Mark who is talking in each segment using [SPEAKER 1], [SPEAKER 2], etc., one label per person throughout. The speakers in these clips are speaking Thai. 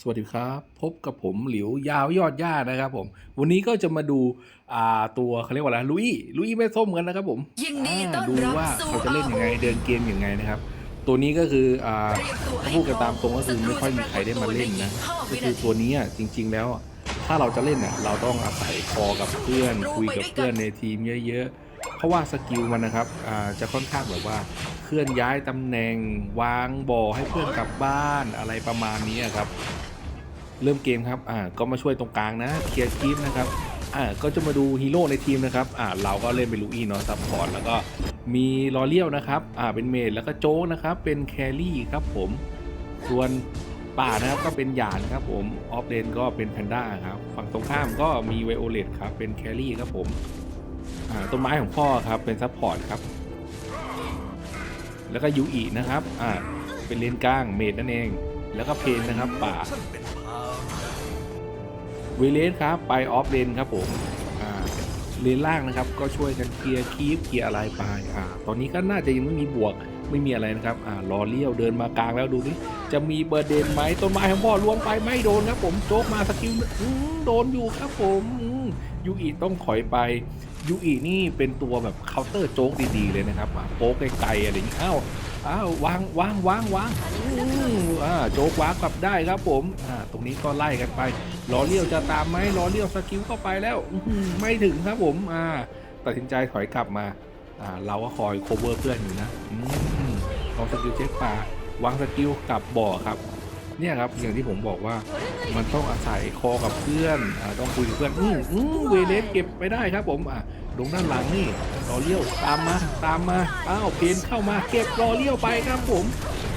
[SPEAKER 1] สวัสดีครับ พบกับผมหลิวยาวยอดย่านะครับผม วันนี้ก็จะมาดูอ่าตัวเขาเรียกว่าอะไรลุยลุยแม่ส้มกันนะครับผม
[SPEAKER 2] ยินดี
[SPEAKER 1] อ่า
[SPEAKER 2] ต้อน
[SPEAKER 1] ดู
[SPEAKER 2] รับ
[SPEAKER 1] ว่า
[SPEAKER 2] สู่
[SPEAKER 1] เขาจะเล่นยังไง
[SPEAKER 2] อาวุธ
[SPEAKER 1] เดินเกมยังไงนะครับ ตัวนี้ก็คืออ่าถ้าพูดกันตามตรงก็คือไม่ค่อยมีใครได้มาเล่นนะก็คือตัวนี้อะจริง ๆ แล้วอะถ้าเราจะเล่นอะเราต้องอาศัยคอกับเพื่อน คุยกับเพื่อนในทีมเยอะๆเพราะว่าสกิลมันนะครับอ่าจะค่อนข้างแบบว่าเคลื่อนย้ายตำแหน่งวางบ่อให้เพื่อนกลับบ้านอะไรประมาณนี้ครับ เริ่มเกมครับอ่าก็มาช่วยตรงกลางนะเคลียร์คลิปนะครับอ่าก็จะมาดูฮีโร่ในทีมนะครับอ่าเราก็เล่นเป็นลูอี้เนาะซัพพอร์ตแล้วก็มีลอเลียวนะครับอ่าเป็นเมดแล้วก็โจ๊กนะครับเป็นแครี่ครับผมส่วนป่านะครับก็เป็นหยานครับผมออฟเลนก็เป็นแพนด้าครับฝั่งตรงข้ามก็มีไวโอเลตครับเป็นแครี่ครับผมอ่าต้นไม้ของพ่อครับเป็นซัพพอร์ตครับแล้วก็ยูอินะครับอ่าเป็นเลนกลางเมดนั่นเอง แล้วก็เพนนะครับป่า เวเลสครับไปออฟเลนครับผมเลนล่างนะครับ ก็ช่วยกันเคลียร์คีฟเคลียร์อะไรไปอ่าตอนนี้ก็น่าจะยังไม่มีบวกไม่มีอะไรนะครับอ่ารอเลี้ยวเดินมากลางแล้วดูดิจะมีเบอร์เดนไหมต้นไม้ของพ่อล้วงไปไม่โดนครับผมโจ๊กมาสกิลโดนอยู่ครับผมอื้อยูอีต้องถอยไป ยูอีนี่เป็นตัวแบบเคาน์เตอร์โจ๊กดีๆเลยนะครับอ่าโป๊กไกลๆอะไรอย่างนี้อ้าวอ้าววางวางวางวางอืออ่าโจ๊กวางกลับได้ครับผมอ่าตรงนี้ก็ไล่กันไปรอเลี้ยวจะตามไหมรอเลี้ยวสกิลเข้าไปแล้วไม่ถึงครับผมอ่าตัดสินใจถอยกลับมาอ่าเราก็คอยโคเวอร์เพื่อนอยู่นะอืมลองสกิลเช็คป่าวางสกิลกลับบ่อครับ เนี่ยครับอย่างที่ผมบอกว่ามันต้องอาศัยคอกับเพื่อนอ่าต้องคุยกับเพื่อนอืมอืมเวเลสเก็บไปได้ครับผมอ่าลงด้านหลังนี่รอเลี้ยวตามมาตามมาอ้าวเพนเข้ามาเก็บรอเลี้ยวไปครับผม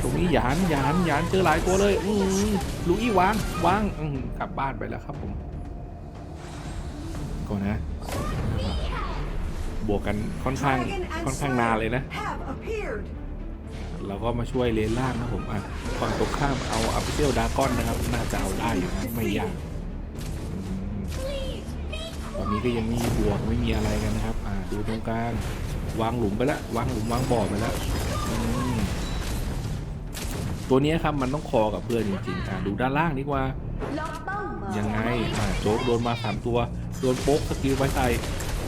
[SPEAKER 1] ตรงนี้หยานหยานหยานเจอหลายตัวเลยอืมลุยวางวางอืมกลับบ้านไปแล้วครับผมก่อนนะบวกกันค่อนข้างค่อนข้างนานเลยนะ เราก็มาช่วยเลนล่างนะผมอะฝั่งตรงข้ามเอาอัพเซลดากอนนะครับ น่าจะเอาได้อยู่นะไม่ยากตอนนี้ก็ยังมีบวกไม่มีอะไรกันนะครับ อ่าดูตรงกลางวางหลุมไปแล้ววางหลุมวางบ่อไปแล้วตัวนี้ครับมันต้องคอกับเพื่อนจริงๆอ่าดูด้านล่างดีกว่ายังไงอ่าโจ๊กโดนมาสามตัวโดนโป๊กสกิลไปใส่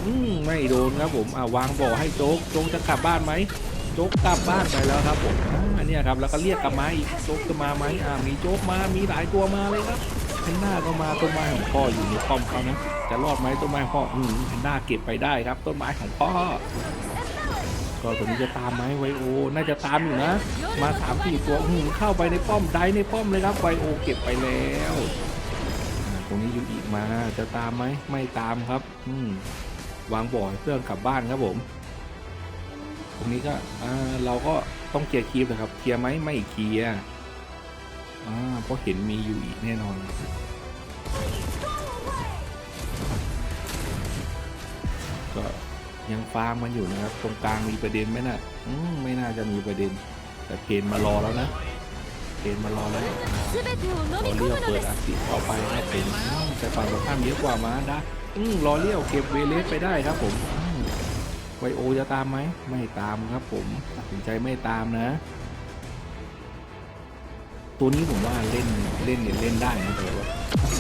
[SPEAKER 1] อืมไม่โดนครับผมอ่าวางบ่อให้โจ๊กโจ๊กจะกลับบ้านไหม โจ๊กกลับบ้านไปแล้วครับผมอ่าเนี่ยครับแล้วก็เรียกกลับมาอีกโจ๊กจะมาไหมอ่ามีโจ๊กมามีหลายตัวมาเลยครับแพนด้าก็มาต้นไม้ของพ่ออยู่ในป้อมเขานะจะรอดไหมต้นไม้พ่ออืมแพนด้าเก็บไปได้ครับ ต้นไม้ของพ่อก็ตัวนี้จะตามไหมไวโอ น่าจะตามอยู่นะ มาสามสี่ตัวหืมเข้าไปในป้อมได้ในป้อมเลยครับไวโอเก็บไปแล้วตรงนี้ยูอีมาจะตามไหมไม่ตามครับ อืมวางบ่อให้เพื่อนกลับบ้านครับผม รงนี้ก็เราก็ต้องเคลียร์คีบเลยครับเคลียร์ไหมไม่เคลียร์เพราะเห็นมีอยู่อีกแน่นอนก็ยังฟาร์มมันอยู่นะครับ ตรงกลางมีประเด็นไหมนะ่ะอืมไม่น่าจะมีประเด็น แต่เพนมารอแล้วนะเพนมารอแล้วรอเลี้ยวเปิดอัติเข้าไปนะเพนแต่ฝั่งตรงข้ามเยอะกว่ามานะอืมรอเลี้ยวเก็บเวเลสไปได้ครับผม ไวโอจะตามไหมไม่ตามครับผมตัดสินใจไม่ตามนะ ตัวนี้ผมว่าเล่นเล่นเนี่ยเล่นได้นะแต่ว่า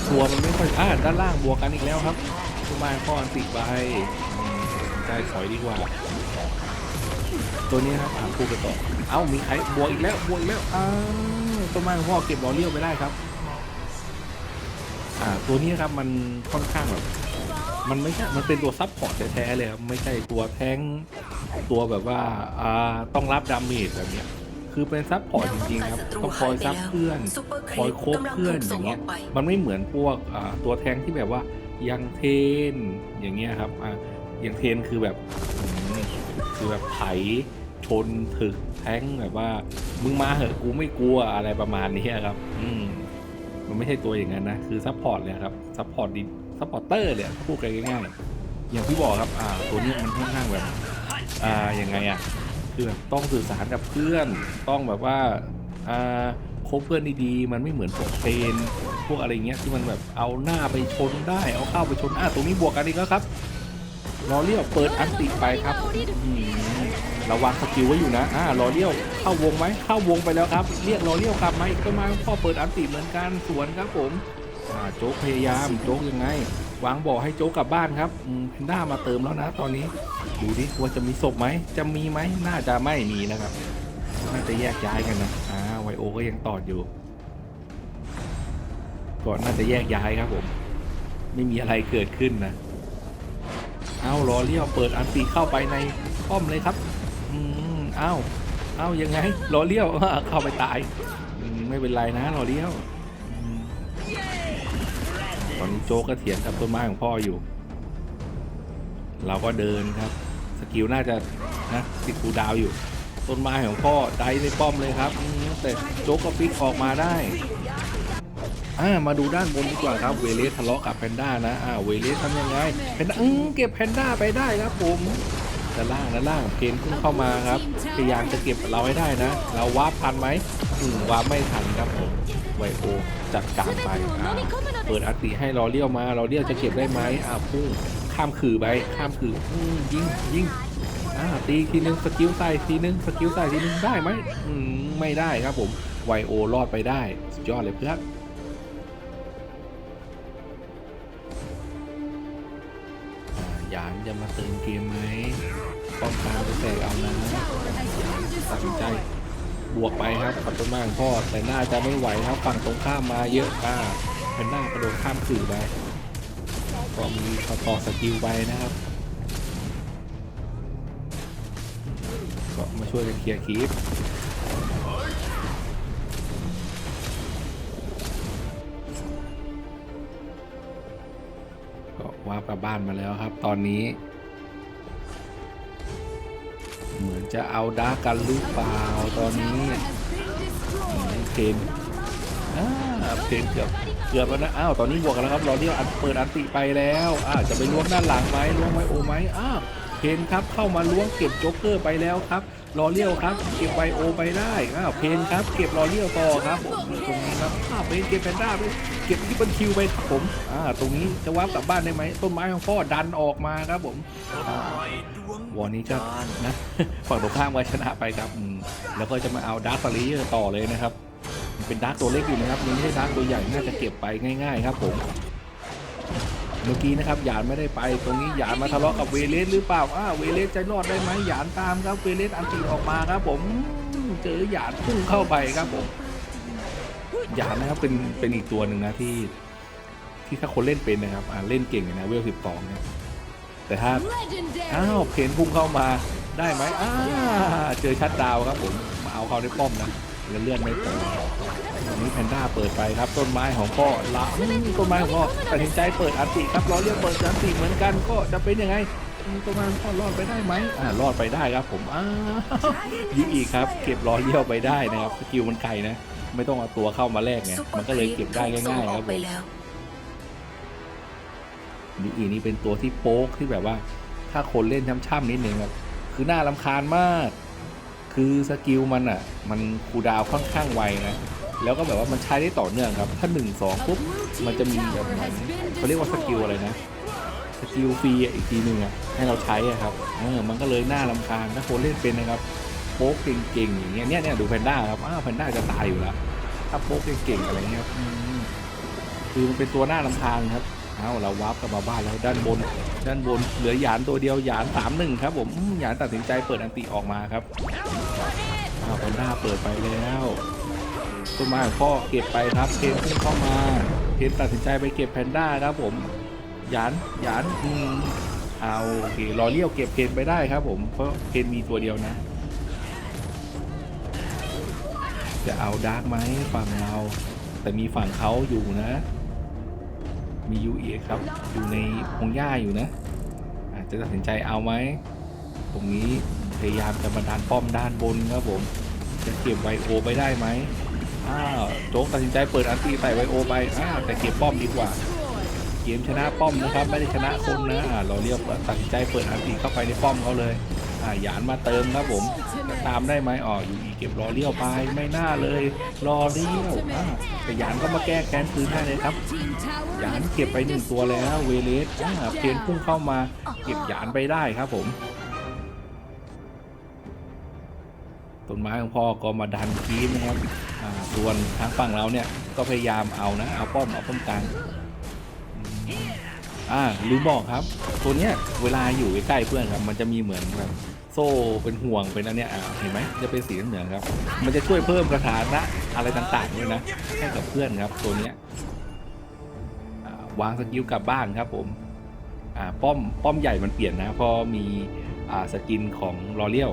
[SPEAKER 1] ตัวมันไม่ค่อยอ่าด้านล่างบวกกันอีกแล้วครับตัวมาข้ออันติไปตัดสินใจถอยดีกว่า ตัวนี้ครับอ่าพูดไปต่อเอ้ามีใครบวกอีกแล้วบวกอีกแล้วอ้าวต้นไม้ของพ่อเก็บรอลเลี้ยวไปได้ครับ อ่าตัวนี้ครับมันค่อนข้างแบบ มันไม่ใช่มันเป็นตัวซับพอร์ตแท้ๆเลยครับไม่ใช่ตัวแทงตัวแบบว่าอ่าต้องรับดาเมจแบบเนี้ยคือเป็นซับพอร์ตจริงๆครับต้องคอยซับเพื่อน
[SPEAKER 2] ค
[SPEAKER 1] อยโคบเพื่อนอย่างเงี้
[SPEAKER 2] ย
[SPEAKER 1] มันไม่เหมือนพวกอ่าตัวแทงที่แบบว่ายังเทนอย่างเงี้ยครับอ่ายังเทนคือแบบคือแบบไถชนถึกแทงแบบว่ามึงมาเหอะกูไม่กลัวอะไรประมาณนี้ครับ อืมมันไม่ใช่ตัวอย่างนั้นนะคือซัพพอร์ตเลยครับซัพพอร์ตดิ ซัพพอร์เตอร์เลยอะถ้าพูดกันง่ายๆอย่างที่บอกครับอ่าตัวนี้มันค่อนข้างแบบอ่ายังไงอะคือแบบต้องสื่อสารกับเพื่อนต้องแบบว่าอ่าคบเพื่อนดีๆ มันไม่เหมือนพวกเพนพวกอะไรเงี้ยที่มันแบบเอาหน้าไปชนได้ เอาเข้าไปชนอะตรงนี้บวกกันอีกแล้วครับรอเรียกเปิดอันติไปครับระวังสกิลไว้อยู่นะอ่ารอเลี้ยวเข้าวงไหมเข้าวงไปแล้วครับ เรียกรอเลี้ยวกลับมาอีกต้นม้พ่อเปิดอันติเหมือนกันสวนครับผม โจ๊กพยายามโจ๊กยังไง วางบ่อให้โจ๊กกลับบ้านครับอืมแพนด้ามาเติมแล้วนะตอนนี้ ดูดิว่าจะมีศพไหมจะมีไหมน่าจะไม่มีนะครับน่าจะแยกย้ายกันนะอ่าไวโอก็ยังตอดอยู่ก่อนน่าจะแยกย้ายครับผม ไม่มีอะไรเกิดขึ้นนะเอารอเลี้ยวเปิดอันตีเข้าไปในป้อมเลยครับ อืมเอ้าเอ้ายังไงรอเลี้ยวเข้าไปตายอืมไม่เป็นไรนะรอเลี้ยวอืม ตอนนี้โจ๊กก็เถียงกับต้นไม้ของพ่ออยู่ เราก็เดินครับ สกิลน่าจะนะติดคูดาวอยู่ ต้นไม้ของพ่อไดในป้อมเลยครับแต่โจ๊กก็ฟิกออกมาได้อ่ามาดูด้านบนดีกว่าครับเวเลสทะเลาะกับแพนด้านะอ่าเวเลสทำยังไงแพนด้าอืมเก็บแพนด้าไปได้ครับผมด้านล่างด้านล่างเกณฑ์พุ่งเข้ามาครับพยายามจะเก็บเราให้ได้นะ เราวาร์ปทันไหมอืมวาร์ปไม่ทันครับผม ไวโอจัดการไปอ่าเปิดอัตติให้รอเลี้ยวมารอเลี้ยวจะเก็บได้ไหมอ่าพุ่งข้ามขื่อไปข้ามขื่ออืมยิงยิงอ่าตีทีนึงสกิลใส่ทีนึงสกิลใส่ทีนึงได้ไหมอืมไม่ได้ครับผมไวโอรอดไปได้สุดยอดเลยเพื่อนอ่ายานจะมาเติมเกมไหมป้องกันจะแตกเอานะตัดสินใจ บวกไปครับกับต้นม้ของพ่อแต่น่าจะไม่ไหวครับฝั่งตรงข้ามมาเยอะอ่าแพนด้ากระโดดข้ามขื่อไปก็มีต่อสกิลไปนะครับก็มาช่วยกันเคลียร์คีปก็ว่าบกลับบ้านมาแล้วครับ ตอนนี้ จะเอาดาร์กันหรือเปล่าตอนนี้อืมเพนเพนเกือบเกือบแล้วนะ อ้าว ตอนนี้บวกกันแล้วครับรอเรียวอันเปิดอันติไปแล้วอ่าวจะไปล้วงด้านหลังไหมล้วงไวโอไหมอ้าวเพนครับเข้ามาล้วงเก็บโจ๊กเกอร์ไปแล้วครับรอเลี้ยวครับ เก็บไวโอไปได้อ้าวเพนครับ เก็บรอเลี้ยวต่อครับผมตรงนี้ครับอ้าวเพนเก็บแพนด้าไปเก็บที่บันคิวไปครับผมอ่าตรงนี้จะวับกลับบ้านได้ไหมต้นไม้ของพ่อดันออกมาครับผมอ วอร์นี้ก็นะฝั่งตรงข้ามก็ชนะไปครับอืมแล้วก็จะมาเอาดาร์คฟารีต่อเลยนะครับมันเป็นดาร์คตัวเล็กอยู่นะครับมันไม่ใช่ดาร์คตัวใหญ่น่าจะเก็บไปง่าย ๆ ครับผมเมื่อกี้นะครับหยานไม่ได้ไป ตรงนี้หยานมาทะเลาะกับเวเลสหรือเปล่าอ้าเวเลสจะรอดได้ไหมหยานตามครับเวเลสอันตีออกมาครับผมอืมเจอหยานพุ่งเข้าไปครับผมหยานนะครับเป็นเป็นอีกตัวหนึ่งนะที่ ที่ถ้าคนเล่นเป็นนะครับอ่าเล่นเก่งเลยนะเวลสิบสองเนี่ย แต่ถ้าอ้าวเพนพุ่งเข้ามาได้ไหมอ้าเจอชัดดาวน์ครับผมมาเอาเขาได้ป้อมนะแล้วเลื่อนไม่พอตอนนี้แพนด้าเปิดไปครับต้นไม้ของพ่อละอืมต้นไม้ของพ่อตัดสินใจเปิดอันติครับล้อเรียกเปิดอันติเหมือนกันก็จะเป็นยังไงอืมต้นไม้ของพ่อรอดไปได้ไหมอ่ารอดไปได้ครับผมอ้าวยิงอีกครับ เก็บล้อเลี้ยวไปได้นะครับสกิลมันไกลนะ ไม่ต้องเอาตัวเข้ามาแลกไงมันก็เลยเก็บได้ง่ายๆครับผม ยูอีนี่เป็นตัวที่โป๊กที่แบบว่า ถ้าคนเล่นช่ำๆนิดนึงครับคือน่ารำคาญมาก คือสกิลมันอะ มันคูดาวค่อนข้างไวนะ แล้วก็แบบว่ามันใช้ได้ต่อเนื่องครับ ถ้า1นสองปุ๊บ มันจะมีแบบเหมือนเขาเรียกว่าสกิลอะไรนะสกิลฟรีอีกทีหนึ่งอะให้เราใช้อะครับเออมันก็เลยน่ารำคาญถ้าคนเล่นเป็นนะครับโป๊กเก่งๆอย่างเงี้ยเนี่ยเนี่ยดูแพนด้าครับอ้าวแพนด้าจะตายอยู่แล้วถ้าโป๊กเก่งๆอะไรเงี้ยคือมันเป็นตัวน่ารำคาญครับ เอาเราวาร์ปกลับมาบ้านแล้วด้านบน ด้านบนเหลือหยานตัวเดียวหยานสามหนึ่งครับผมหยานตัดสินใจเปิดอันติออกมาครับอ้าวแพนด้าเปิดไปแล้วต้นไม้ของพ่อเก็บไปครับเคนพุ่งเข้ามาเคนตัดสินใจไปเก็บแพนด้าครับผมหยานหยานอืมเอาโอเครอเลี้ยวเก็บเคนไปได้ครับผมเพราะเคนมีตัวเดียวนะ จะเอาดาร์กไหมฝั่งเรา แต่มีฝั่งเขาอยู่นะ มียูเอครับ อยู่ในพงหญ้าอยู่นะ อาจจะตัดสินใจเอาไหม ตรงนี้พยายามจะมาดันป้อมด้านบนครับผม จะเก็บไวโอไปได้ไหมอ้าวโจ๊กตัดสินใจเปิดอันตีใส่ไวโอไปอ้าวแต่เก็บป้อมดีกว่า เกมชนะป้อมนะครับ ไม่ได้ชนะคนนะเราเรียกว่าตัดสินใจเปิดอันตีเข้าไปในป้อมเขาเลย อ่าหยานมาเติมครับผมจะตามได้ไหมอ๋ออยู่อีเก็บรอเลี้ยวไปไม่น่าเลย รอเลี้ยวอ่าแต่หยานก็มาแก้แค้นคืนให้เลยครับหยานเก็บไปหนึ่งตัวแล้วเวเลสอ่าเพนพุ่งเข้ามา เก็บหยานไปได้ครับผมต้นไม้ของพ่อก็มาดันคีบนะครับอ่าส่วนทางฝั่งเราเนี่ยก็พยายามเอานะ เอาป้อมเอาป้อมกลางอ่าลืมบอกครับ ตัวเนี้ยเวลาอยู่ใกล้เพื่อนครับ มันจะมีเหมือนแบบ โซ่เป็นห่วงเป็นอันเนี้ยอ่าเห็นไหมจะเป็นสีเหลืองครับ มันจะช่วยเพิ่มสถานะอะไรต่างๆด้วยนะให้กับเพื่อนครับตัวเนี้ยอ่าวางสกิลกลับบ้านครับผมอ่าป้อมป้อมใหญ่มันเปลี่ยนนะพอมีอ่าสกินของลอเลียว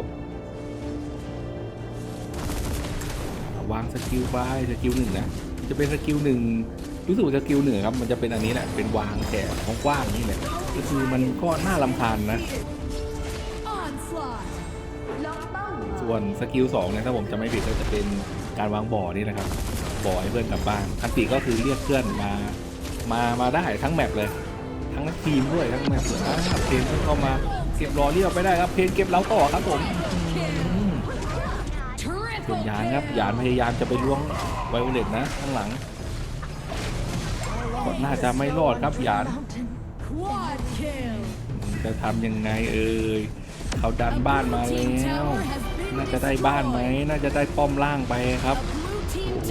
[SPEAKER 1] วางสกิลไปสกิลหนึ่งนะจะเป็นสกิลหนึ่งรู้สึกสกิลหนึ่งครับมันจะเป็นอันนี้แหละเป็นวางแขนกว้างๆนี่แหละก็คือมันก็น่าลำคาญนะ ส่วนสกิลสองเนี่ยถ้าผมจะไม่ผิดก็จะเป็นการวางบ่อนี่นะครับ บ่อให้เพื่อนกลับบ้านอันติก็คือเรียกเพื่อนมา มามาได้ทั้งแมปเลย ทั้งทีมด้วยทั้งแมปเลยอ่าเพนเข้ามาเก็บรอเรียบไปได้ครับเพนเก็บเราต่อครับผมอืมส่วน
[SPEAKER 2] Triple
[SPEAKER 1] ยานครับยานพยายามจะไปล้วงไวโอเลตนะข้างหลังก็น่าจะไม่รอดครับยาน
[SPEAKER 2] Quad kill
[SPEAKER 1] จะทำยังไงเอ่ยเขาดันบ้านมาแล้ว น่าจะได้บ้านไหม น่าจะได้ป้อมล่างไปครับ โอ้โห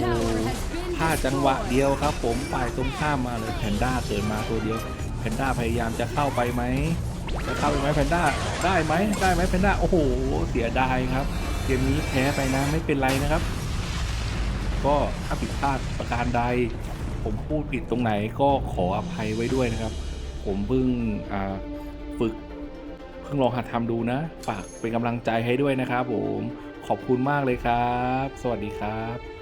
[SPEAKER 1] พลาดจังหวะเดียวครับ ผมฝ่ายตรงข้ามมาเลยแพนด้าเกิดมาตัวเดียว แพนด้าพยายามจะเข้าไปไหม จะเข้าไปไหมแพนด้า ได้ไหม ได้ไหมแพนด้า โอ้โห เสียดายครับ เกมนี้แพ้ไปนะไม่เป็นไรนะครับ ก็ถ้าผิดพลาดประการใด ผมพูดผิดตรงไหนก็ขออภัยไว้ด้วยนะครับ ผมเพิ่งฝึก พิ่งลองหัดทำดูนะ ฝากเป็นกำลังใจให้ด้วยนะครับผม ขอบคุณมากเลยครับ สวัสดีครับ